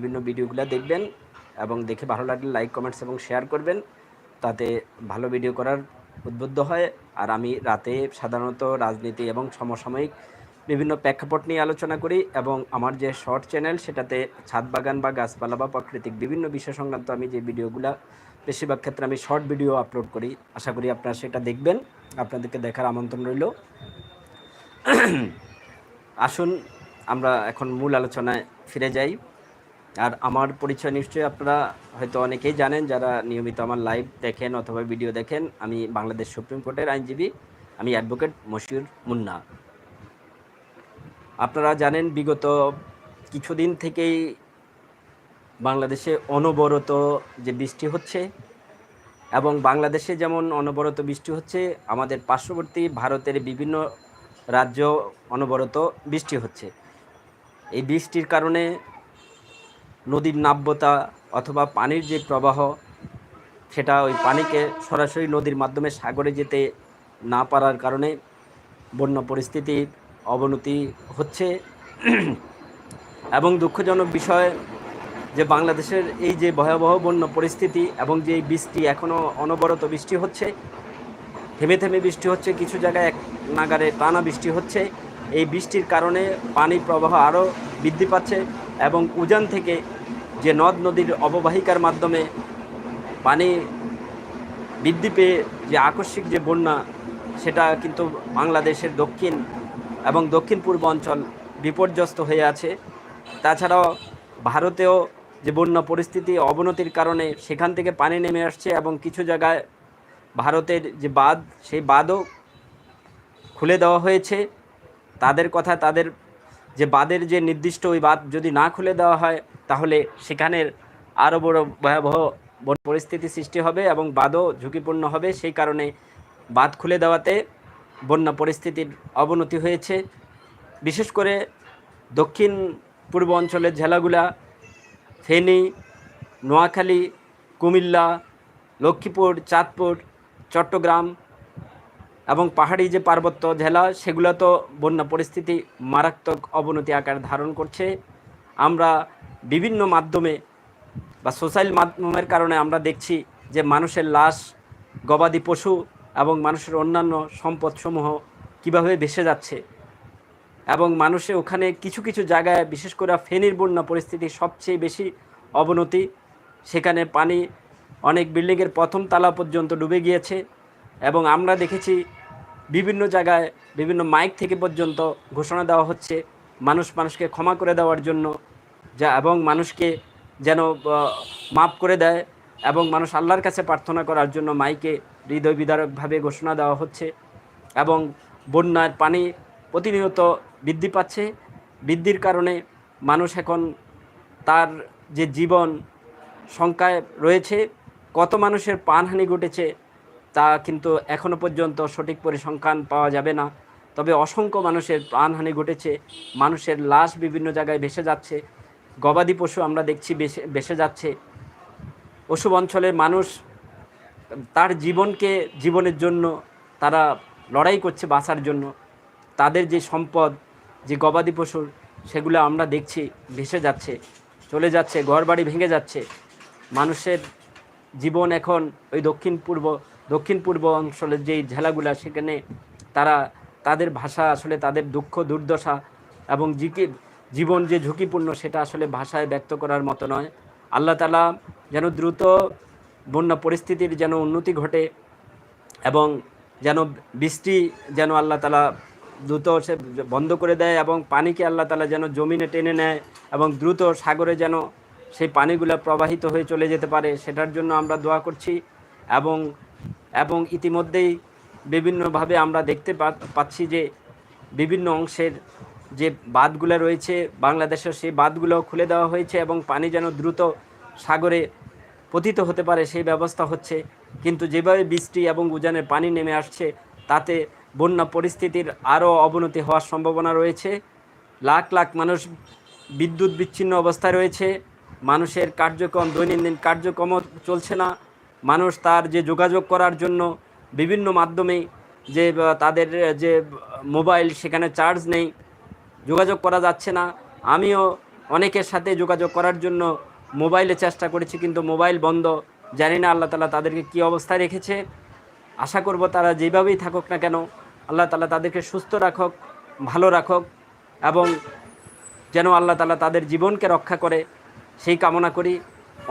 বিভিন্ন ভিডিওগুলো দেখবেন এবং দেখে ভালো লাগলে লাইক কমেন্টস এবং শেয়ার করবেন। তাতে ভালো ভিডিও করার উদ্বুদ্ধ হয়। আর আমি রাতে সাধারণত রাজনীতি এবং সমসাময়িক বিভিন্ন প্রেক্ষাপট নিয়ে আলোচনা করি এবং আমার যে শর্ট চ্যানেল সেটাতে ছাদ বাগান বা গাছপালা বা প্রাকৃতিক বিভিন্ন বিষয় সংক্রান্ত আমি যে ভিডিওগুলো, বেশিরভাগ ক্ষেত্রে আমি শর্ট ভিডিও আপলোড করি। আশা করি আপনারা সেটা দেখবেন। আপনাদেরকে দেখার আমন্ত্রণ রইল। আসুন, আমরা এখন মূল আলোচনায় ফিরে যাই। আর আমার পরিচয় নিশ্চয়ই আপনারা হয়তো অনেকেই জানেন যারা নিয়মিত আমার লাইভ দেখেন অথবা ভিডিও দেখেন, আমি বাংলাদেশ সুপ্রিম কোর্টের আইনজীবী, আমি অ্যাডভোকেট মশিউর মুন্না। আপনারা জানেন বিগত কিছুদিন থেকেই বাংলাদেশে অনবরত যে বৃষ্টি হচ্ছে এবং বাংলাদেশে যেমন অনবরত বৃষ্টি হচ্ছে, আমাদের পার্শ্ববর্তী ভারতের বিভিন্ন রাজ্য অনবরত বৃষ্টি হচ্ছে। এই বৃষ্টির কারণে নদীর নাব্যতা অথবা পানির যে প্রবাহ, সেটা ওই পানিকে সরাসরি নদীর মাধ্যমে সাগরে যেতে না পারার কারণে বন্যা পরিস্থিতির অবনতি হচ্ছে। এবং দুঃখজনক বিষয় যে বাংলাদেশের এই যে ভয়াবহ বন্য পরিস্থিতি এবং যে বৃষ্টি এখনও অনবরত বৃষ্টি হচ্ছে, থেমে থেমে বৃষ্টি হচ্ছে, কিছু জায়গায় এক নাগারে টানা বৃষ্টি হচ্ছে। এই বৃষ্টির কারণে পানির প্রবাহ আরও বৃদ্ধি পাচ্ছে এবং উজান থেকে যে নদ নদীর অববাহিকার মাধ্যমে পানি বৃদ্ধি পেয়ে যে আকস্মিক যে বন্যা, সেটা কিন্তু বাংলাদেশের দক্ষিণ এবং দক্ষিণ পূর্ব অঞ্চল বিপর্যস্ত হয়ে আছে। তাছাড়াও ভারতেও যে বন্যা পরিস্থিতি অবনতির কারণে সেখান থেকে পানি নেমে আসছে এবং কিছু জায়গায় ভারতের যে বাঁধ, সেই বাঁধও খুলে দেওয়া হয়েছে। তাদের কথা তাদের যে বাঁধের যে নির্দিষ্ট ওই বাঁধ যদি না খুলে দেওয়া হয় তাহলে সেখানের আরও বড় ভয়াবহ পরিস্থিতি সৃষ্টি হবে এবং বাঁধও ঝুঁকিপূর্ণ হবে। সেই কারণে বাঁধ খুলে দেওয়াতে বন্যা পরিস্থিতির অবনতি হয়েছে। বিশেষ করে দক্ষিণ পূর্ব অঞ্চলের জেলাগুলা ফেনী, নোয়াখালী, কুমিল্লা, লক্ষ্মীপুর, চাঁদপুর, চট্টগ্রাম এবং পাহাড়ি যে পার্বত্য জেলা সেগুলো তো বন্যা পরিস্থিতি মারাত্মক অবনতি আকার ধারণ করছে। আমরা বিভিন্ন মাধ্যমে বা সোশ্যাল মাধ্যমের কারণে আমরা দেখছি যে মানুষের লাশ, গবাদি পশু এবং মানুষের অন্যান্য সম্পদসমূহ কীভাবে ভেসে যাচ্ছে এবং মানুষে ওখানে কিছু কিছু জায়গায়, বিশেষ করে ফেনীর বন্যা পরিস্থিতি সবচেয়ে বেশি অবনতি। সেখানে পানি, অনেক বিল্ডিংয়ের প্রথম তালা পর্যন্ত ডুবে গিয়েছে এবং আমরা দেখেছি বিভিন্ন জায়গায় বিভিন্ন মাইক থেকে পর্যন্ত ঘোষণা দেওয়া হচ্ছে মানুষ মানুষকে ক্ষমা করে দেওয়ার জন্য। যা এবং মানুষকে যেন মাফ করে দেয় এবং মানুষ আল্লাহর কাছে প্রার্থনা করার জন্য মাইকে হৃদয় বিদারকভাবে ঘোষণা দেওয়া হচ্ছে এবং বন্যার পানি প্রতিনিয়ত বৃদ্ধি পাচ্ছে। বৃদ্ধির কারণে মানুষ এখন তার যে জীবন সংখ্যায় রয়েছে, কত মানুষের প্রাণহানি ঘটেছে তা কিন্তু এখনও পর্যন্ত সঠিক পরিসংখ্যান পাওয়া যাবে না। তবে অসংখ্য মানুষের প্রাণহানি ঘটেছে, মানুষের লাশ বিভিন্ন জায়গায় ভেসে যাচ্ছে গবাদি পশু আমরা দেখছি বেসে ভেসে যাচ্ছে। ওসব অঞ্চলের মানুষ তার জীবনকে, জীবনের জন্য তারা লড়াই করছে বাঁচার জন্য। তাদের যে সম্পদ, যে গবাদি পশুর সেগুলো আমরা দেখছি ভেসে যাচ্ছে, চলে যাচ্ছে, ঘরবাড়ি ভেঙে যাচ্ছে। মানুষের জীবন এখন ওই দক্ষিণ পূর্ব দক্ষিণ পূর্ব অঞ্চলের যেই জেলাগুলা, সেখানে তারা তাদের ভাষা, আসলে তাদের দুঃখ, দুর্দশা এবং জিকে জীবন যে ঝুঁকিপূর্ণ সেটা আসলে ভাষায় ব্যক্ত করার মতো নয়। আল্লাহ তালা যেন দ্রুত বন্যা পরিস্থিতির যেন উন্নতি ঘটে এবং যেন বৃষ্টি যেন আল্লাহ তালা দ্রুত সে বন্ধ করে দেয় এবং পানিকে আল্লাহ তালা যেন জমিনে টেনে নেয় এবং দ্রুত সাগরে যেন সেই পানিগুলো প্রবাহিত হয়ে চলে যেতে পারে সেটার জন্য আমরা দোয়া করছি এবং এবং ইতিমধ্যেই বিভিন্নভাবে আমরা দেখতে পাচ্ছি যে বিভিন্ন অংশের যে বাঁধগুলো রয়েছে বাংলাদেশের সেই বাঁধগুলো খুলে দেওয়া হয়েছে এবং পানি যেন দ্রুত সাগরে পতিত হতে পারে সেই ব্যবস্থা হচ্ছে। কিন্তু যেভাবে বৃষ্টি এবং উজানের পানি নেমে আসছে, তাতে বন্যা পরিস্থিতির আরও অবনতি হওয়ার সম্ভাবনা রয়েছে। লাখ লাখ মানুষ বিদ্যুৎ বিচ্ছিন্ন অবস্থায় রয়েছে। মানুষের কার্যক্রম, দৈনন্দিন কার্যক্রমও চলছে না। মানুষ তার যে যোগাযোগ করার জন্য বিভিন্ন মাধ্যমে যে, তাদের যে মোবাইল, সেখানে চার্জ নেই। যোগাযোগ করা যাচ্ছে না। আমিও অনেকের সাথে যোগাযোগ করার জন্য মোবাইলে চেষ্টা করেছি, কিন্তু মোবাইল বন্ধ। জানি না আল্লাহ তালা তাদেরকে কী অবস্থায় রেখেছে। আশা করব তারা যেভাবেই থাকুক না কেন, আল্লাহ তালা তাদেরকে সুস্থ রাখক, ভালো রাখক, এবং যেন আল্লাহ তালা তাদের জীবনকে রক্ষা করে। সেই কামনা করি।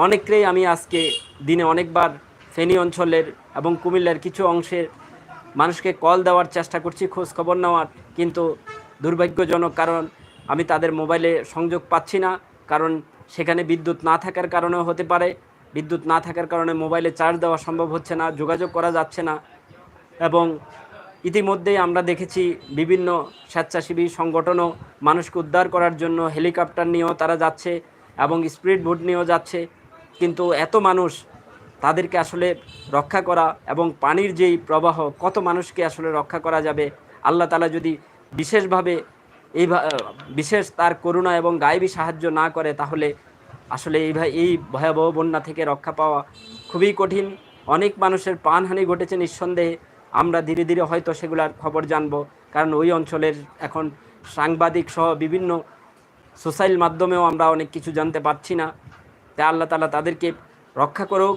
অনেককেই আমি আজকে দিনে অনেকবার ফেনী অঞ্চলের এবং কুমিল্লার কিছু অংশের মানুষকে কল দেওয়ার চেষ্টা করছি, খোঁজ খবর নেওয়ার, কিন্তু দুর্ভাগ্যজনক কারণ আমি তাদের মোবাইলে সংযোগ পাচ্ছি না, কারণ সেখানে বিদ্যুৎ না থাকার কারণেও হতে পারে। বিদ্যুৎ না থাকার কারণে মোবাইলে চার্জ দেওয়া সম্ভব হচ্ছে না, যোগাযোগ করা যাচ্ছে না এবং ইতিমধ্যেই আমরা দেখেছি বিভিন্ন স্বেচ্ছাসেবী সংগঠনও মানুষকে উদ্ধার করার জন্য হেলিকপ্টার নিয়েও তারা যাচ্ছে এবং স্পিড বোট নিয়েও যাচ্ছে। কিন্তু এত মানুষ তাদেরকে আসলে রক্ষা করা এবং পানির যেই প্রবাহ, কত মানুষকে আসলে রক্ষা করা যাবে? আল্লাহ তালা যদি বিশেষভাবে এই বিশেষ তার করুণা এবং গায়েবী সাহায্য না করে, তাহলে আসলে এই এই ভয়াবহ বন্যা থেকে রক্ষা পাওয়া খুবই কঠিন। অনেক মানুষের প্রাণহানি ঘটেছে নিঃসন্দেহে। আমরা ধীরে ধীরে হয়তো সেগুলার খবর জানব। কারণ ওই অঞ্চলের এখন সাংবাদিক সহ বিভিন্ন সোশ্যাল মাধ্যমেও আমরা অনেক কিছু জানতে পারছি না। তাই আল্লাহ তালা তাদেরকে রক্ষা করুক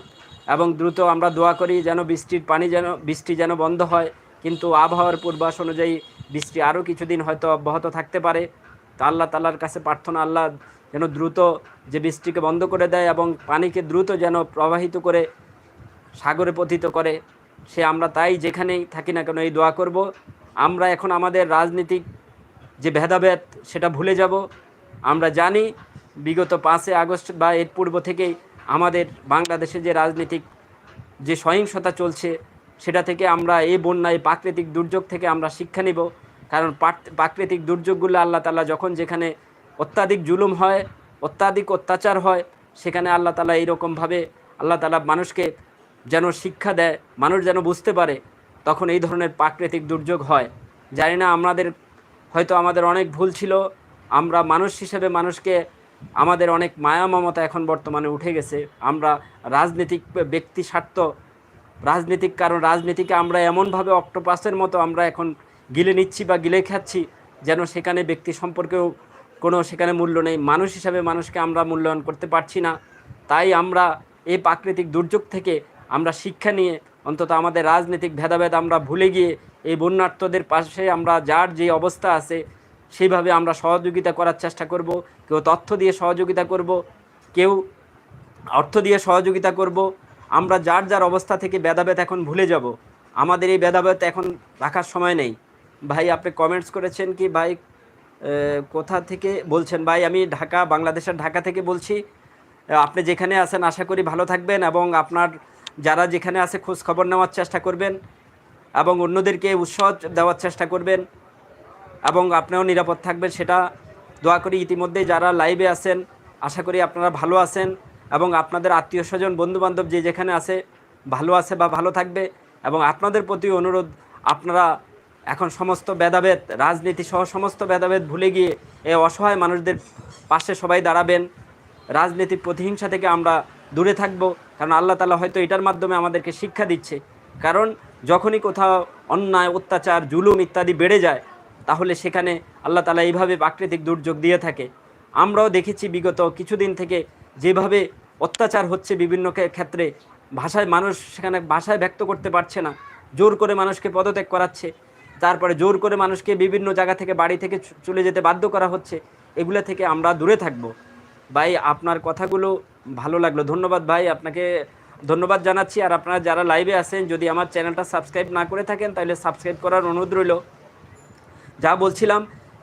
এবং দ্রুত আমরা দোয়া করি যেন বৃষ্টির পানি যেন বৃষ্টি যেন বন্ধ হয়। কিন্তু আবহাওয়ার পূর্বাস অনুযায়ী বৃষ্টি আরও কিছুদিন হয়তো অব্যাহত থাকতে পারে। তা আল্লাহ তালার কাছে প্রার্থনা, আল্লাহ যেন দ্রুত যে বৃষ্টিকে বন্ধ করে দেয় এবং পানিকে দ্রুত যেন প্রবাহিত করে, সাগরে পতিত করে, সে আমরা তাই যেখানেই থাকি না কেন এই দোয়া করব। আমরা এখন আমাদের রাজনীতিক যে ভেদাভেদ, সেটা ভুলে যাব। আমরা জানি বিগত পাঁচই আগস্ট বা এর পূর্ব থেকেই আমাদের বাংলাদেশে যে রাজনীতিক যে সহিংসতা চলছে, সেটা থেকে আমরা এই বন্যা এই প্রাকৃতিক দুর্যোগ থেকে আমরা শিক্ষা নিব। কারণ প্রাকৃতিক দুর্যোগগুলো আল্লাহ তালা যখন যেখানে অত্যাধিক জুলুম হয়, অত্যাধিক অত্যাচার হয়, সেখানে আল্লাহ তালা এইরকমভাবে আল্লাহ তালা মানুষকে যেন শিক্ষা দেয়, মানুষ যেন বুঝতে পারে, তখন এই ধরনের প্রাকৃতিক দুর্যোগ হয়। জানি না আমাদের, হয়তো আমাদের অনেক ভুল ছিল, আমরা মানুষ হিসেবে মানুষকে, আমাদের অনেক মায়া মমতা এখন বর্তমানে উঠে গেছে, আমরা রাজনৈতিক ব্যক্তি স্বার্থ, রাজনীতিক কারণ, রাজনীতিকে আমরা এমনভাবে অক্টোপাসের মতো আমরা এখন গিলে নিচ্ছি বা গিলে খাচ্ছি, যেন সেখানে ব্যক্তি সম্পর্কেও কোনো সেখানে মূল্য নেই। মানুষ হিসাবে মানুষকে আমরা মূল্যায়ন করতে পারছি না। তাই আমরা এই প্রাকৃতিক দুর্যোগ থেকে আমরা শিক্ষা নিয়ে অন্তত আমাদের রাজনৈতিক ভেদাভেদ আমরা ভুলে গিয়ে এই বন্যার্থদের পাশে আমরা যার যে অবস্থা আছে, সেইভাবে আমরা সহযোগিতা করার চেষ্টা করব। কেউ তথ্য দিয়ে সহযোগিতা করব, কেউ অর্থ দিয়ে সহযোগিতা করব। আমরা যার যার অবস্থা থেকে ভেদাভেদ এখন ভুলে যাব। আমাদের এই ভেদাভেদ এখন রাখার সময় নেই। ভাই, আপনি কমেন্টস করেছেন কি ভাই কোথা থেকে বলছেন? ভাই, আমি ঢাকা, বাংলাদেশের ঢাকা থেকে বলছি। আপনি যেখানে আছেন, আশা করি ভালো থাকবেন এবং আপনার যারা যেখানে আছে খোঁজ খবর নেওয়ার চেষ্টা করবেন এবং অন্যদেরকে উৎসাহ দেওয়ার চেষ্টা করবেন এবং আপনিও নিরাপদ থাকবেন, সেটা দোয়া করি ইতিমধ্যে যারা লাইভে আছেন, আশা করি আপনারা ভালো আছেন এবং আপনাদের আত্মীয় স্বজন, বন্ধুবান্ধব যে যেখানে আছে, ভালো আছে বা ভালো থাকবে এবং আপনাদের প্রতি অনুরোধ, আপনারা এখন সমস্ত ভেদাভেদ, রাজনীতি সহ সমস্ত ভেদাভেদ ভুলে গিয়ে এই অসহায় মানুষদের পাশে সবাই দাঁড়াবেন। রাজনীতির প্রতিহিংসা থেকে আমরা দূরে থাকব, কারণ আল্লাহ তালা হয়তো এটার মাধ্যমে আমাদেরকে শিক্ষা দিচ্ছে। কারণ যখনই কোথাও অন্যায়, অত্যাচার, জুলুম ইত্যাদি বেড়ে যায়, তাহলে সেখানে আল্লাহ তালা এইভাবে প্রাকৃতিক দুর্যোগ দিয়ে থাকে। আমরাও দেখেছি বিগত কিছুদিন থেকে যেভাবে অত্যাচার হচ্ছে বিভিন্ন ক্ষেত্রে, ভাষায় মানুষ সেখানে ভাষায় ব্যক্ত করতে পারছে না। জোর করে মানুষকে পদত্যাগ করাচ্ছে। তারপরে জোর করে মানুষকে বিভিন্ন জায়গা থেকে, বাড়ি থেকে চলে যেতে বাধ্য করা হচ্ছে, এগুলো থেকে আমরা দূরে থাকব। ভাই, আপনার কথাগুলো ভালো লাগল। ধন্যবাদ ভাই, আপনাকে ধন্যবাদ জানাচ্ছি। আর আপনারা যারা লাইভে আছেন, যদি আমার চ্যানেলটা সাবস্ক্রাইব না করে থাকেন, তাহলে সাবস্ক্রাইব করার অনুরোধ রইল। যা বলছিলাম,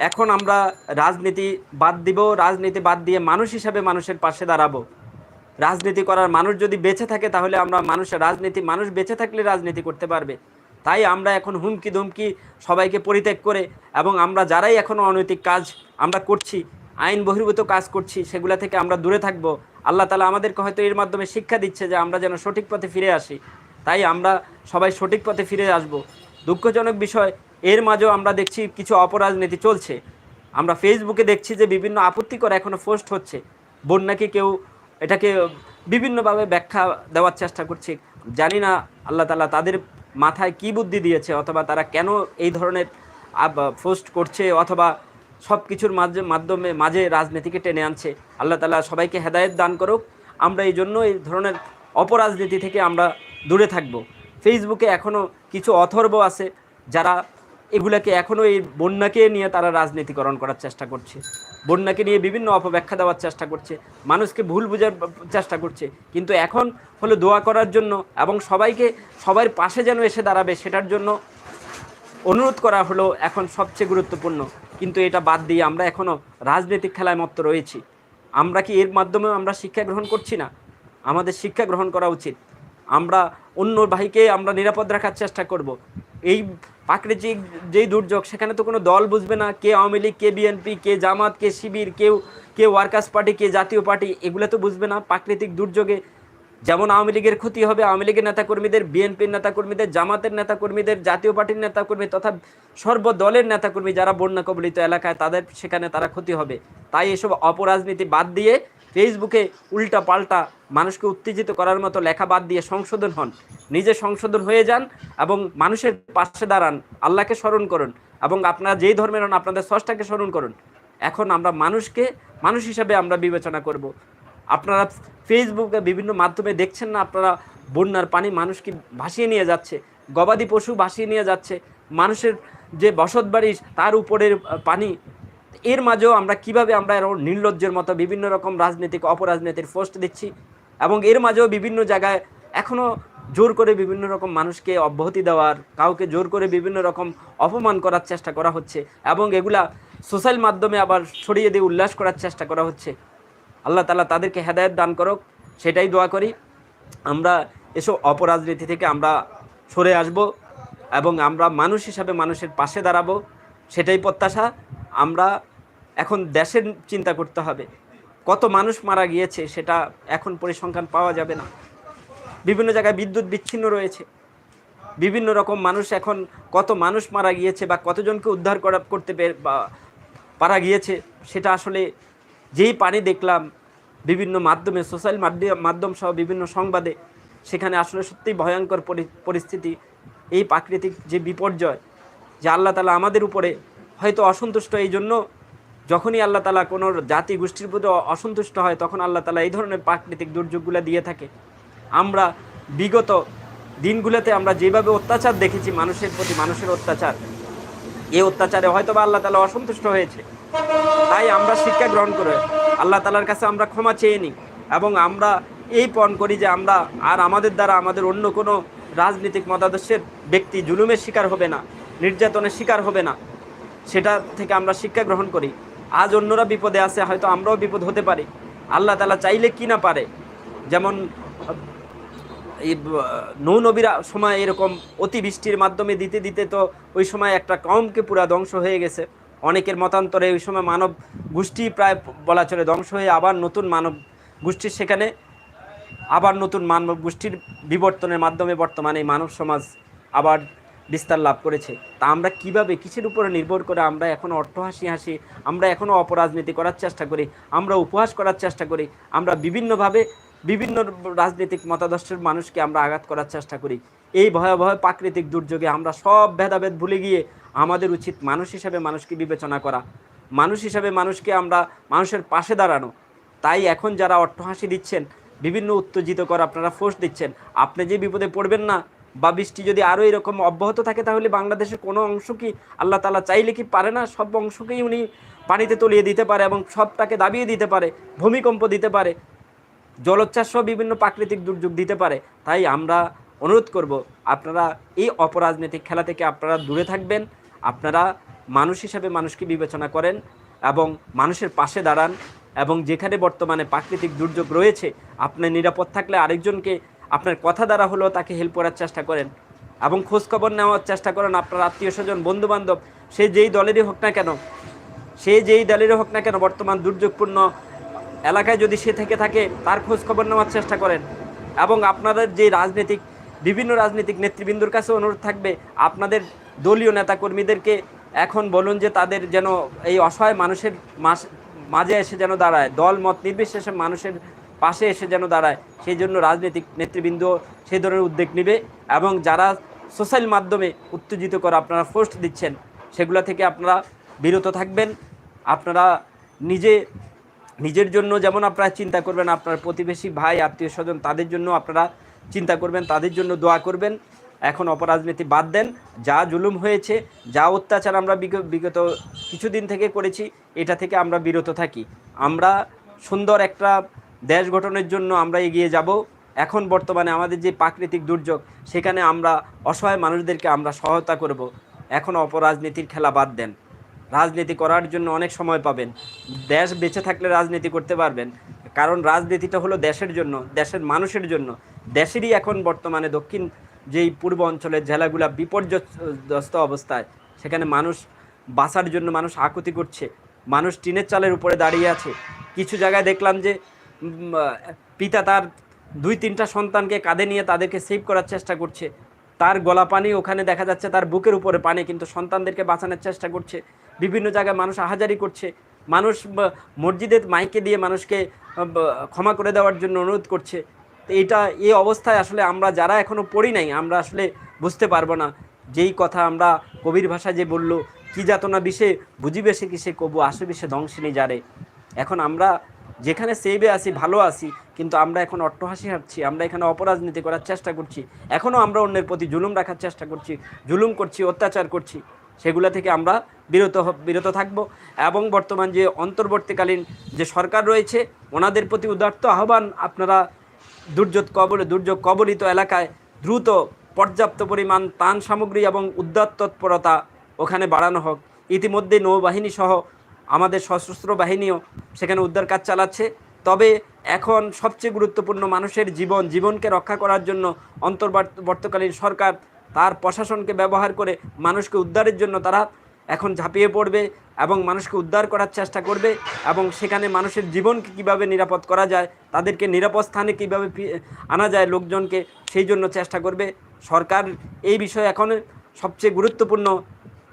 এখন আমরা রাজনীতি বাদ দিব, রাজনীতি বাদ দিয়ে মানুষ হিসাবে মানুষের পাশে দাঁড়াবো। রাজনীতি করার মানুষ যদি বেঁচে থাকে, তাহলে আমরা মানুষের রাজনীতি, মানুষ বেঁচে থাকলে রাজনীতি করতে পারবে। তাই আমরা এখন হুমকি ধুমকি সবাইকে পরিত্যাগ করে এবং আমরা যারাই এখন অনৈতিক কাজ আমরা করছি, আইন বহির্ভূত কাজ করছি, সেগুলা থেকে আমরা দূরে থাকব। আল্লাহ তালা আমাদেরকে হয়তো এর মাধ্যমে শিক্ষা দিচ্ছে যে আমরা যেন সঠিক পথে ফিরে আসি। তাই আমরা সবাই সঠিক পথে ফিরে আসব। দুঃখজনক বিষয়, এর মাঝেও আমরা দেখছি কিছু অপরাজনীতি চলছে। আমরা ফেসবুকে দেখছি যে বিভিন্ন আপত্তিকর এখনও পোস্ট হচ্ছে। বন্যাকে কেউ এটাকে বিভিন্নভাবে ব্যাখ্যা দেওয়ার চেষ্টা করছে। জানি না আল্লাহ তালা তাদের মাথায় কি বুদ্ধি দিয়েছে অথবা তারা কেন এই ধরনের পোস্ট করছে অথবা সব কিছুর মাঝে মাধ্যমে মাঝে রাজনীতিকে টেনে আনছে? আল্লাহ তালা সবাইকে হেদায়ত দান করুক। আমরা এই জন্য এই ধরনের অপরাজনীতি থেকে আমরা দূরে থাকব। ফেসবুকে এখনও কিছু অথর্ব আছে যারা এগুলাকে এখনও এই বন্যাকে নিয়ে তারা রাজনীতিকরণ করার চেষ্টা করছে। বন্যাকে নিয়ে বিভিন্ন অপব্যাখ্যা দেওয়ার চেষ্টা করছে। মানুষকে ভুল বোঝার চেষ্টা করছে। কিন্তু এখন হলো দোয়া করার জন্য এবং সবাইকে, সবার পাশে যেন এসে দাঁড়াবে সেটার জন্য অনুরোধ করা হলো এখন সবচেয়ে গুরুত্বপূর্ণ। কিন্তু এটা বাদ দিয়ে আমরা এখনও রাজনৈতিক খেলায় মত্ত রয়েছি। আমরা কি এর মাধ্যমে আমরা শিক্ষা গ্রহণ করছি না? আমাদের শিক্ষা গ্রহণ করা উচিত। আমরা অন্য ভাইকে আমরা নিরাপদ রাখার চেষ্টা করব। এই প্রাকৃতিক যেই দুর্যোগ, সেখানে তো কোনো দল বুঝবে না কে আওয়ামী লীগ, কে বিএনপি কে জামাত, কে শিবির, কেউ, কে ওয়ার্কার্স পার্টি, কে জাতীয় পার্টি, এগুলো তো বুঝবে না প্রাকৃতিক দুর্যোগে। যেমন আওয়ামী লীগের ক্ষতি হবে আওয়ামী লীগের নেতাকর্মীদের বিএনপির নেতাকর্মীদের, জামাতের নেতাকর্মীদের, জাতীয় পার্টির নেতাকর্মী তথা সর্বদলের নেতাকর্মী যারা বন্যা কবলিত এলাকায়, তাদের, সেখানে তারা ক্ষতি হবে। তাই এসব অপরাজনীতি বাদ দিয়ে ফেসবুকে উল্টা পাল্টা মানুষকে উত্তেজিত করার মতো লেখা বাদ দিয়ে সংশোধন হন। নিজে সংশোধন হয়ে যান এবং মানুষের পাশে দাঁড়ান। আল্লাহকে স্মরণ করুন এবং আপনারা যেই ধর্মের হন আপনাদের স্রষ্টাকে স্মরণ করুন। এখন আমরা মানুষকে, মানুষ হিসাবে আমরা বিবেচনা করব। আপনারা ফেসবুকে বিভিন্ন মাধ্যমে দেখছেন না, আপনারা বন্যার পানি মানুষকে ভাসিয়ে নিয়ে যাচ্ছে, গবাদি পশু ভাসিয়ে নিয়ে যাচ্ছে। মানুষের যে বসত বাড়ি তার উপরের পানি এর মাঝেও আমরা কীভাবে আমরা এরকম নির্লজ্জের মতো বিভিন্ন রকম রাজনৈতিক অপরাজনীতির পোস্ট দিচ্ছি এবং এর মাঝেও বিভিন্ন জায়গায় এখনও জোর করে বিভিন্ন রকম মানুষকে অব্যাহতি দেওয়ার, কাউকে জোর করে বিভিন্ন রকম অপমান করার চেষ্টা করা হচ্ছে এবং এগুলা সোশ্যাল মাধ্যমে আবার ছড়িয়ে দিয়ে উল্লাস করার চেষ্টা করা হচ্ছে। আল্লাহ তালা তাদেরকে হেদায়ত দান করুক, সেটাই দোয়া করি। আমরা এসব অপরাজনীতি থেকে আমরা সরে আসব এবং আমরা মানুষ হিসাবে মানুষের পাশে দাঁড়াবো, সেটাই প্রত্যাশা। আমরা এখন দেশের চিন্তা করতে হবে। কত মানুষ মারা গিয়েছে সেটা এখন পরিসংখ্যান পাওয়া যাবে না। বিভিন্ন জায়গায় বিদ্যুৎ বিচ্ছিন্ন রয়েছে। বিভিন্ন রকম মানুষ এখন কত মানুষ মারা গিয়েছে বা কতজনকে উদ্ধার করা, করতে পেরে বা পারা গিয়েছে সেটা আসলে যেই পানি দেখলাম, বিভিন্ন মাধ্যমে, সোশ্যাল মাধ্যম সহ বিভিন্ন সংবাদে, সেখানে আসলে সত্যিই ভয়ঙ্কর পরি- পরিস্থিতি। এই প্রাকৃতিক যে বিপর্যয়, যে আল্লাহ তালা আমাদের উপরে হয়তো অসন্তুষ্ট এই জন্য যখনই আল্লাহ তালা কোনো জাতি গোষ্ঠীর প্রতি অসন্তুষ্ট হয়, তখন আল্লাহ তালা এই ধরনের প্রাকৃতিক দুর্যোগগুলো দিয়ে থাকে। আমরা বিগত দিনগুলোতে আমরা যেভাবে অত্যাচার দেখেছি, মানুষের প্রতি মানুষের অত্যাচার, এই অত্যাচারে হয়তো বা আল্লাহ তালা অসন্তুষ্ট হয়েছে। তাই আমরা শিক্ষা গ্রহণ করে আল্লাহ তালার কাছে আমরা ক্ষমা চেয়ে নিই এবং আমরা এই পণ করি যে আমরা আর আমাদের দ্বারা আমাদের অন্য কোনো রাজনৈতিক মতাদর্শের ব্যক্তি জুলুমের শিকার হবে না, নির্যাতনের শিকার হবে না। সেটা থেকে আমরা শিক্ষা গ্রহণ করি। আজ অন্যরা বিপদে আছে, হয়তো আমরাও বিপদ হতে পারি। আল্লাহ তালা চাইলে কি না পারে? যেমন, এই নৌ নবীরা সময় এরকম অতিবৃষ্টির মাধ্যমে দিতে দিতে তো ওই সময় একটা কমকে পুরা ধ্বংস হয়ে গেছে। অনেকের মতান্তরে ওই সময় মানব গোষ্ঠী প্রায় বলা চলে ধ্বংস হয়ে আবার নতুন মানব গোষ্ঠীর সেখানে, আবার নতুন মানব গোষ্ঠীর বিবর্তনের মাধ্যমে বর্তমানে মানব সমাজ আবার বিস্তার লাভ করেছে। তা আমরা কীভাবে, কিসের উপরে নির্ভর করে আমরা এখনও অট্ট হাসি হাসি, আমরা এখনও অপরাজনীতি করার চেষ্টা করি, আমরা উপহাস করার চেষ্টা করি, আমরা বিভিন্নভাবে বিভিন্ন রাজনৈতিক মতাদর্শের মানুষকে আমরা আঘাত করার চেষ্টা করি। এই ভয়াবহ প্রাকৃতিক দুর্যোগে আমরা সব ভেদাভেদ ভুলে গিয়ে আমাদের উচিত মানুষ হিসাবে মানুষকে বিবেচনা করা। মানুষ হিসাবে মানুষকে আমরা মানুষের পাশে দাঁড়ানো। তাই এখন যারা অট্টহাসি দিচ্ছেন, বিভিন্ন উত্তেজিত কর আপনারা ফোর্স দিচ্ছেন, আপনি যে বিপদে পড়বেন না বা বৃষ্টি যদি আরও এরকম অব্যাহত থাকে, তাহলে বাংলাদেশের কোনো অংশ কি আল্লাহ তালা চাইলে কি পারে না? সব অংশকেই উনি পানিতে তলিয়ে দিতে পারে এবং সবটাকে দাবিয়ে দিতে পারে, ভূমিকম্প দিতে পারে, জলোচ্ছ্বাস সহ বিভিন্ন প্রাকৃতিক দুর্যোগ দিতে পারে। তাই আমরা অনুরোধ করব, আপনারা এই অপরাজনৈতিক খেলা থেকে আপনারা দূরে থাকবেন, আপনারা মানুষ হিসাবে মানুষকে বিবেচনা করেন এবং মানুষের পাশে দাঁড়ান এবং যেখানে বর্তমানে প্রাকৃতিক দুর্যোগ রয়েছে আপনি নিরাপদ থাকলে আরেকজনকে আপনার কথা দ্বারা হলেও তাকে হেল্প করার চেষ্টা করেন এবং খোঁজখবর নেওয়ার চেষ্টা করেন আপনার আত্মীয় স্বজন, বন্ধুবান্ধব, সে যেই দলেরই হোক না কেন, সে যেই দলেরই হোক না কেন বর্তমান দুর্যোগপূর্ণ এলাকায় যদি সে থেকে থাকে, তার খোঁজখবর নেওয়ার চেষ্টা করেন এবং আপনাদের যে রাজনৈতিক, বিভিন্ন রাজনৈতিক নেতৃবৃন্দর কাছে অনুরোধ থাকবে, আপনাদের দলীয় নেতাকর্মীদেরকে এখন বলুন যে তাদের যেন এই অসহায় মানুষের মাঝে এসে যেন দাঁড়ায়, দল মত নির্বিশেষে মানুষের পাশে এসে যেন দাঁড়ায়, সেই জন্য রাজনৈতিক নেতৃবৃন্দ সেই ধরনের উদ্যোগ নেবে এবং যারা সোশ্যাল মাধ্যমে উত্তেজিত করে আপনারা পোস্ট দিচ্ছেন, সেগুলো থেকে আপনারা বিরত থাকবেন। আপনারা নিজে, নিজের জন্য যেমন আপনারা চিন্তা করবেন, আপনার প্রতিবেশী ভাই, আত্মীয় স্বজন তাদের জন্য আপনারা চিন্তা করবেন, তাদের জন্য দোয়া করবেন। এখন অপরাজনীতি বাদ দেন, যা জুলুম হয়েছে, যা অত্যাচার আমরা বিগ- বিগত কিছুদিন থেকে করেছি, এটা থেকে আমরা বিরত থাকি। আমরা সুন্দর একটা দেশ গঠনের জন্য আমরা এগিয়ে যাব। এখন বর্তমানে আমাদের যে প্রাকৃতিক দুর্যোগ, সেখানে আমরা অসহায় মানুষদেরকে আমরা সহায়তা করব। এখন অপরাজনীতির খেলা বাদ দেন। রাজনীতি করার জন্য অনেক সময় পাবেন। দেশ বেঁচে থাকলে রাজনীতি করতে পারবেন। কারণ রাজনীতিটা হলো দেশের জন্য, দেশের মানুষের জন্য। দেশেরই এখন বর্তমানে দক্ষিণ যেই পূর্ব অঞ্চলের জেলাগুলা বিপর্যস্ত অবস্থায়, সেখানে মানুষ বাঁচার জন্য মানুষ আকুতি করছে। মানুষ টিনের চালের উপরে দাঁড়িয়ে আছে। কিছু জায়গায় দেখলাম যে পিতা তার দুই তিনটা সন্তানকে কাঁধে নিয়ে তাদেরকে সেভ করার চেষ্টা করছে। তার গলা পানি ওখানে দেখা যাচ্ছে, তার বুকের উপরে পানি, কিন্তু সন্তানদেরকে বাঁচানোর চেষ্টা করছে। বিভিন্ন জায়গায় মানুষ আহাজারি করছে। মানুষ মসজিদের মাইকে দিয়ে মানুষকে ক্ষমা করে দেওয়ার জন্য অনুরোধ করছে। এটা, এই অবস্থায় আসলে আমরা যারা এখনও পড়ি নাই, আমরা আসলে বুঝতে পারব না যেই কথা আমরা কবির ভাষা যে বলল, কি যাতনা বিষে, বুঝিবে সে কিসে কবু আসবে সে ধ্বংসিনী যারে। এখন আমরা যেখানে সেবে আছি, ভালো আছি, কিন্তু আমরা এখন অট্টহাসি হাঁটছি, আমরা এখানে অপরাজনীতি করার চেষ্টা করছি এখনও আমরা অন্যের প্রতি জুলুম রাখার চেষ্টা করছি, জুলুম করছি, অত্যাচার করছি, সেগুলো থেকে আমরা বিরত বিরত থাকব এবং বর্তমান যে অন্তর্বর্তীকালীন যে সরকার রয়েছে, ওনাদের প্রতি উদার্ত আহ্বান, আপনারা দুর্যোগ কবল, দুর্যোগ কবলিত এলাকায় দ্রুত পর্যাপ্ত পরিমাণ ত্রাণ সামগ্রী এবং উদ্ধার তৎপরতা ওখানে বাড়ানো হোক। ইতিমধ্যে নৌবাহিনী সহ আমাদের সশস্ত্র বাহিনীও সেখানে উদ্ধার কাজ চালাচ্ছে। তবে এখন সবচেয়ে গুরুত্বপূর্ণ মানুষের জীবন, জীবনকে রক্ষা করার জন্য অন্তর্বর্তকালীন সরকার তার প্রশাসনকে ব্যবহার করে মানুষকে উদ্ধারের জন্য তারা এখন ঝাঁপিয়ে পড়বে এবং মানুষকে উদ্ধার করার চেষ্টা করবে এবং সেখানে মানুষের জীবনকে কীভাবে নিরাপদ করা যায়, তাদেরকে নিরাপদ স্থানে কীভাবে আনা যায়, লোকজনকে সেই জন্য চেষ্টা করবে। সরকার এই বিষয়ে এখন সবচেয়ে গুরুত্বপূর্ণ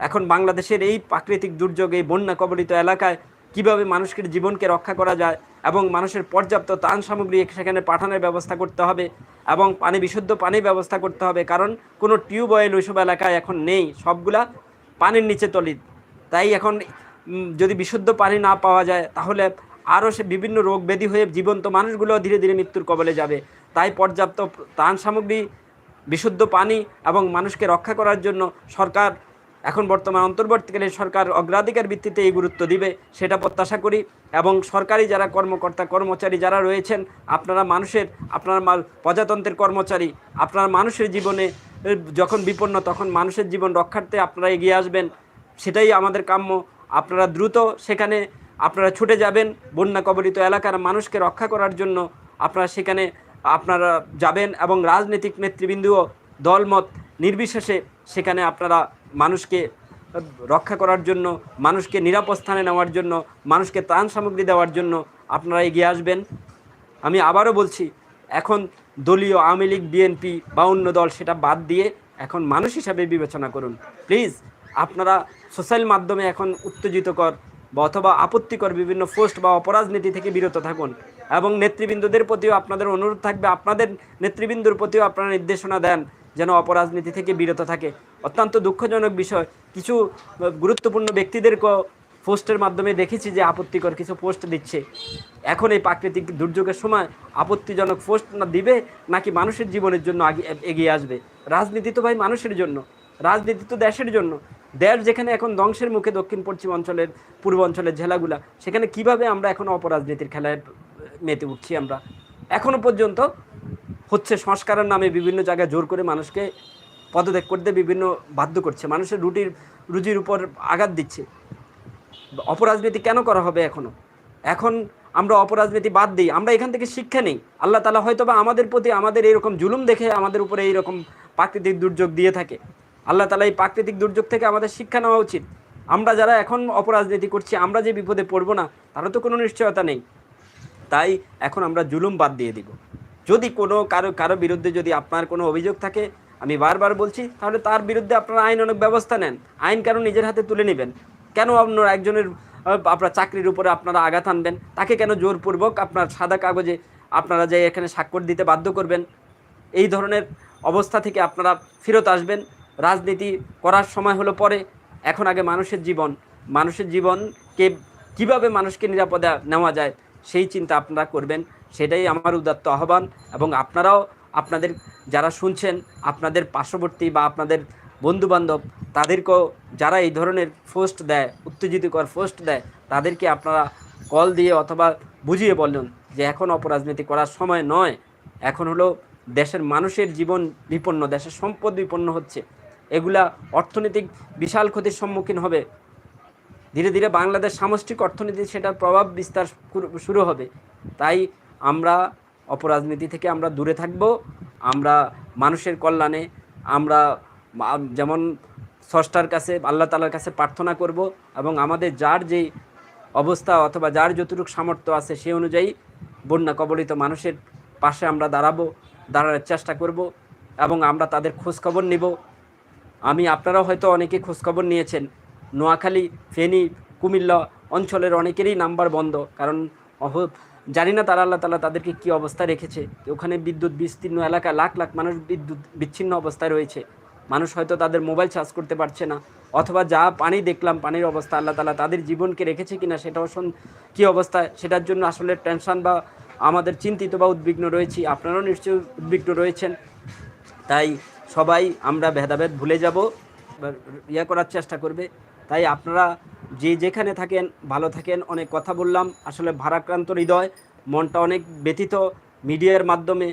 এখন বাংলাদেশের এই প্রাকৃতিক দুর্যোগ, এই বন্যা কবলিত এলাকায় কীভাবে মানুষের জীবনকে রক্ষা করা যায় এবং মানুষের পর্যাপ্ত ত্রাণ সামগ্রী সেখানে পাঠানোর ব্যবস্থা করতে হবে এবং পানি, বিশুদ্ধ পানির ব্যবস্থা করতে হবে, কারণ কোনো টিউবওয়েল ওইসব এলাকায় এখন নেই, সবগুলা পানির নিচে তলিত। তাই এখন যদি বিশুদ্ধ পানি না পাওয়া যায়, তাহলে আরও সে বিভিন্ন রোগ ব্যাধি হয়ে জীবন্ত মানুষগুলো ধীরে ধীরে মৃত্যুর কবলে যাবে। তাই পর্যাপ্ত ত্রাণ সামগ্রী, বিশুদ্ধ পানি এবং মানুষকে রক্ষা করার জন্য সরকার এখন বর্তমান অন্তর্বর্তীকালীন সরকার অগ্রাধিকার ভিত্তিতে এই গুরুত্ব দিবে, সেটা প্রত্যাশা করি। এবং সরকারি যারা কর্মকর্তা, কর্মচারী যারা রয়েছেন, আপনারা মানুষের, আপনারা প্রজাতন্ত্রের কর্মচারী, আপনারা মানুষের জীবনে যখন বিপন্ন, তখন মানুষের জীবন রক্ষার্থে আপনারা এগিয়ে আসবেন। সেটাই আমাদের কাম্য। আপনারা দ্রুত সেখানে, আপনারা ছুটে যাবেন। বন্যা কবলিত এলাকার মানুষকে রক্ষা করার জন্য আপনারা সেখানে, আপনারা যাবেন এবং রাজনৈতিক নেতৃবৃন্দুও দলমত নির্বিশেষে সেখানে আপনারা মানুষকে রক্ষা করার জন্য, মানুষকে নিরাপদ স্থানে নেওয়ার জন্য, মানুষকে ত্রাণ সামগ্রী দেওয়ার জন্য আপনারা এগিয়ে আসবেন। আমি আবারও বলছি, এখন দলীয় আওয়ামী লীগ বিএনপি বা অন্য দল সেটা বাদ দিয়ে এখন মানুষ হিসাবে বিবেচনা করুন। প্লিজ, আপনারা সোশ্যাল মাধ্যমে এখন উত্তেজিতকর বা অথবা আপত্তিকর বিভিন্ন পোস্ট বা অপরাজনীতি থেকে বিরত থাকুন এবং নেতৃবৃন্দদের প্রতিও আপনাদের অনুরোধ থাকবে, আপনাদের নেতৃবৃন্দর প্রতিও আপনারা নির্দেশনা দেন যেন অপরাজনীতি থেকে বিরত থাকে। অত্যন্ত দুঃখজনক বিষয়। কিছু গুরুত্বপূর্ণ ব্যক্তিদেরকেও পোস্টের মাধ্যমে দেখেছি যে আপত্তিকর কিছু পোস্ট দিচ্ছে। এখন এই প্রাকৃতিক দুর্যোগের সময় আপত্তিজনক পোস্ট না দিবে, নাকি মানুষের জীবনের জন্য এগিয়ে আসবে? রাজনীতি তো ভাই মানুষের জন্য। রাজনীতি তো দেশের জন্য। দেশ যেখানে এখন ধ্বংসের মুখে দক্ষিণ পশ্চিম অঞ্চলের, পূর্ব অঞ্চলের জেলাগুলা, সেখানে কীভাবে আমরা এখন অপরাজনীতির খেলায় মেতে উঠছি আমরা? এখনও পর্যন্ত হচ্ছে সংস্কারের নামে বিভিন্ন জায়গায় জোর করে মানুষকে পদত্যাগ করতে, বিভিন্ন বাধ্য করছে। মানুষের রুটির, রুজির উপর আঘাত দিচ্ছে। অপরাজনীতি কেন করা হবে এখনও এখন আমরা অপরাজনীতি বাদ দিই, আমরা এখান থেকে শিক্ষা নেই। আল্লাহ তালা হয়তো বা আমাদের প্রতি আমাদের এইরকম জুলুম দেখে আমাদের উপরে এইরকম প্রাকৃতিক দুর্যোগ দিয়ে থাকে। আল্লাহ তালা এই প্রাকৃতিক দুর্যোগ থেকে আমাদের শিক্ষা নেওয়া উচিত। আমরা যারা এখন অপরাজনীতি করছি, আমরা যে বিপদে পড়ব না, তারও তো কোনো নিশ্চয়তা নেই। তাই এখন আমরা জুলুম বাদ দিয়ে দিব। যদি কোনো কারও কারও বিরুদ্ধে যদি আপনার কোনো অভিযোগ থাকে, আমি বারবার বলছি, তাহলে তার বিরুদ্ধে আপনারা আইন অনেক ব্যবস্থা নেন। আইন কেন নিজের হাতে তুলে নেবেন। কেন আপনার একজনের আপনার চাকরির উপরে আপনারা আঘাত আনবেন? তাকে কেন জোরপূর্বক আপনার সাদা কাগজে আপনারা যে এখানে স্বাক্ষর দিতে বাধ্য করবেন? এই ধরনের অবস্থা থেকে আপনারা ফেরত আসবেন। রাজনীতি করার সময় হলো পরে। এখন আগে মানুষের জীবন। মানুষের জীবনকে কীভাবে মানুষকে নিরাপদে নেওয়া যায়, সেই চিন্তা আপনারা করবেন। সেটাই আমার উদাত্ত আহ্বান এবং আপনারাও আপনাদের যারা শুনছেন, আপনাদের পার্শ্ববর্তী বা আপনাদের বন্ধুবান্ধব, তাদেরকেও যারা এই ধরনের পোস্ট দেয়, উত্তেজিতকর পোস্ট দেয়, তাদেরকে আপনারা কল দিয়ে অথবা বুঝিয়ে বলুন যে এখন অপরাজনীতি করার সময় নয়। এখন হলো দেশের মানুষের জীবন বিপন্ন, দেশের সম্পদ বিপন্ন হচ্ছে। এগুলা অর্থনৈতিক বিশাল ক্ষতির সম্মুখীন হবে। ধীরে ধীরে বাংলাদেশ সামষ্টিক অর্থনীতি সেটার প্রভাব বিস্তার শুরু- শুরু হবে। তাই আমরা অপরাজনীতি থেকে আমরা দূরে থাকব, আমরা মানুষের কল্যাণে, আমরা যেমন স্রষ্টার কাছে, আল্লাহ তালার কাছে প্রার্থনা করব এবং আমাদের যার যেই অবস্থা অথবা যার যতটুকু সামর্থ্য আছে সেই অনুযায়ী বন্যা কবলিত মানুষের পাশে আমরা দাঁড়াবো, দাঁড়ানোর চেষ্টা করব এবং আমরা তাদের খোঁজখবর নিব। আমি, আপনারাও হয়তো অনেকে খোঁজখবর নিয়েছেন, নোয়াখালী, ফেনী, কুমিল্লা অঞ্চলের অনেকেরই নাম্বার বন্ধ, কারণ জানি না তারা আল্লাহ তালা তাদেরকে কী অবস্থা রেখেছে। ওখানে বিদ্যুৎ বিস্তীর্ণ এলাকা, লাখ লাখ মানুষ বিদ্যুৎ বিচ্ছিন্ন অবস্থায় রয়েছে। মানুষ হয়তো তাদের মোবাইল চার্জ করতে পারছে না, অথবা যা পানি দেখলাম, পানির অবস্থা আল্লাহ তালা তাদের জীবনকে রেখেছে কিনা সেটাও শোন, কী অবস্থা? সেটার জন্য আসলে টেনশন বা আমাদের চিন্তিত বা উদ্বিগ্ন রয়েছি। আপনারাও নিশ্চয়ই উদ্বিগ্ন রয়েছেন। তাই সবাই আমরা ভেদাভেদ ভুলে যাব ইয়ে করার চেষ্টা করবে। তাই আপনারা যে যেখানে থাকেন, ভালো থাকেন, অনেক কথা বললাম। আসলে ভারাক্রান্ত হৃদয়, মনটা অনেক ব্যথিত। মিডিয়ার মাধ্যমে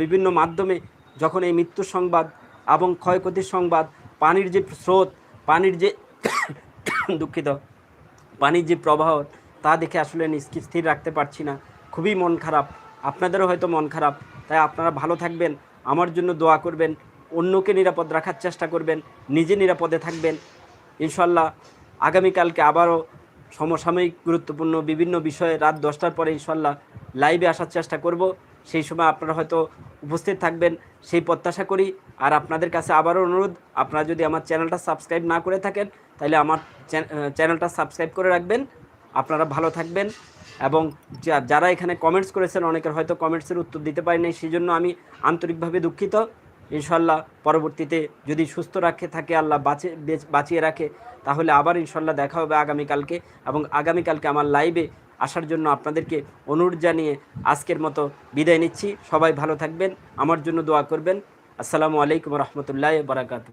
বিভিন্ন মাধ্যমে যখন এই মৃত্যুর সংবাদ এবং ক্ষয়ক্ষতির সংবাদ, পানির যে স্রোত, পানির যে দুঃখিত, পানির যে প্রবাহ, তা দেখে আসলে স্থির রাখতে পারছি না। খুবই মন খারাপ। আপনাদেরও হয়তো মন খারাপ। তাই আপনারা ভালো থাকবেন। আমার জন্য দোয়া করবেন। অন্যকে নিরাপদ রাখার চেষ্টা করবেন। নিজে নিরাপদে থাকবেন। ইনশাল্লাহ আগামীকালকে আবারও সমসাময়িক গুরুত্বপূর্ণ বিভিন্ন বিষয়ে রাত দশটার পরে ইনশাল্লাহ লাইভে আসার চেষ্টা করব। সেই সময় আপনারা হয়তো উপস্থিত থাকবেন, সেই প্রত্যাশা করি। আর আপনাদের কাছে আবারও অনুরোধ, আপনারা যদি আমার চ্যানেলটা সাবস্ক্রাইব না করে থাকেন, তাহলে আমার চ্যানেলটা সাবস্ক্রাইব করে রাখবেন। আপনারা ভালো থাকবেন এবং যারা এখানে কমেন্টস করেছেন, অনেকের হয়তো কমেন্টসের উত্তর দিতে পারি নাই সেই জন্য আমি আন্তরিকভাবে দুঃখিত। ইনশাল্লাহ পরবর্তীতে যদি সুস্থ রাখে থাকে আল্লাহ বাঁচে বেচ- বাঁচিয়ে রাখে, তাহলে আবার ইনশাল্লাহ দেখা হবে আগামীকালকে। এবং আগামীকালকে আমার লাইভে আসার জন্য আপনাদেরকে অনুরোধ জানিয়ে আজকের মতো বিদায় নিচ্ছি। সবাই ভালো থাকবেন, আমার জন্য দোয়া করবেন। আসসালামু আলাইকুম রহমতুল্লাহ বারাকাতু